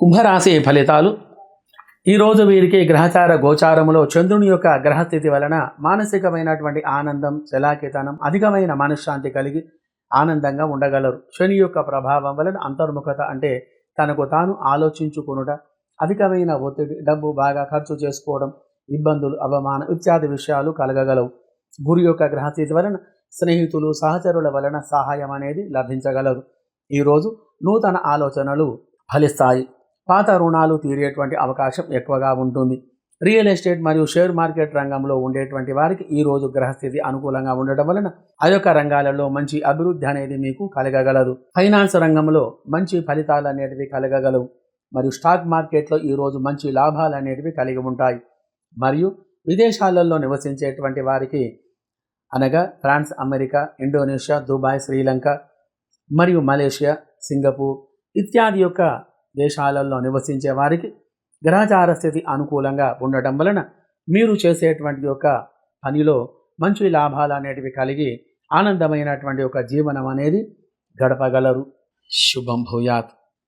కుంభరాశి ఫలితాలు. ఈరోజు వీరికి గ్రహచార గోచారములో చంద్రుని యొక్క గ్రహస్థితి వలన మానసికమైనటువంటి ఆనందం శలాకితనం అధికమైన మనశ్శాంతి కలిగి ఆనందంగా ఉండగలరు. శని యొక్క ప్రభావం వలన అంతర్ముఖత అంటే తనకు తాను ఆలోచించుకొనుట అధికమైన ఒత్తిడి డబ్బు బాగా ఖర్చు చేసుకోవడం ఇబ్బందులు అవమానం ఇత్యాది విషయాలు కలగగలవు. గురు యొక్క గ్రహస్థితి వలన స్నేహితులు సహచరుల వలన సహాయం అనేది లభించగలదు. ఈరోజు నూతన ఆలోచనలు ఫలిస్తాయి. పాత రుణాలు తీరేటువంటి అవకాశం ఎక్కువగా ఉంటుంది. రియల్ ఎస్టేట్ మరియు షేర్ మార్కెట్ రంగంలో ఉండేటువంటి వారికి ఈ రోజు గ్రహస్థితి అనుకూలంగా ఉండటం వలన ఆ యొక్క రంగాలలో మంచి అభివృద్ధి అనేది మీకు కలగగలదు. ఫైనాన్స్ రంగంలో మంచి ఫలితాలు అనేటివి కలగగలవు. మరియు స్టాక్ మార్కెట్లో ఈ రోజు మంచి లాభాలు అనేటివి కలిగి ఉంటాయి. మరియు విదేశాలలో నివసించేటువంటి వారికి అనగా France America Indonesia Dubai Sri Lanka మరియు మలేషియా సింగపూర్ ఇత్యాది యొక్క దేశాలలో నివసించే వారికి గ్రహచార స్థితి అనుకూలంగా ఉండటం వలన మీరు చేసేటువంటి యొక్క పనిలో మంచి లాభాలు అనేటివి కలిగి ఆనందమైనటువంటి ఒక జీవనం అనేది గడపగలరు. శుభం భూయాత్.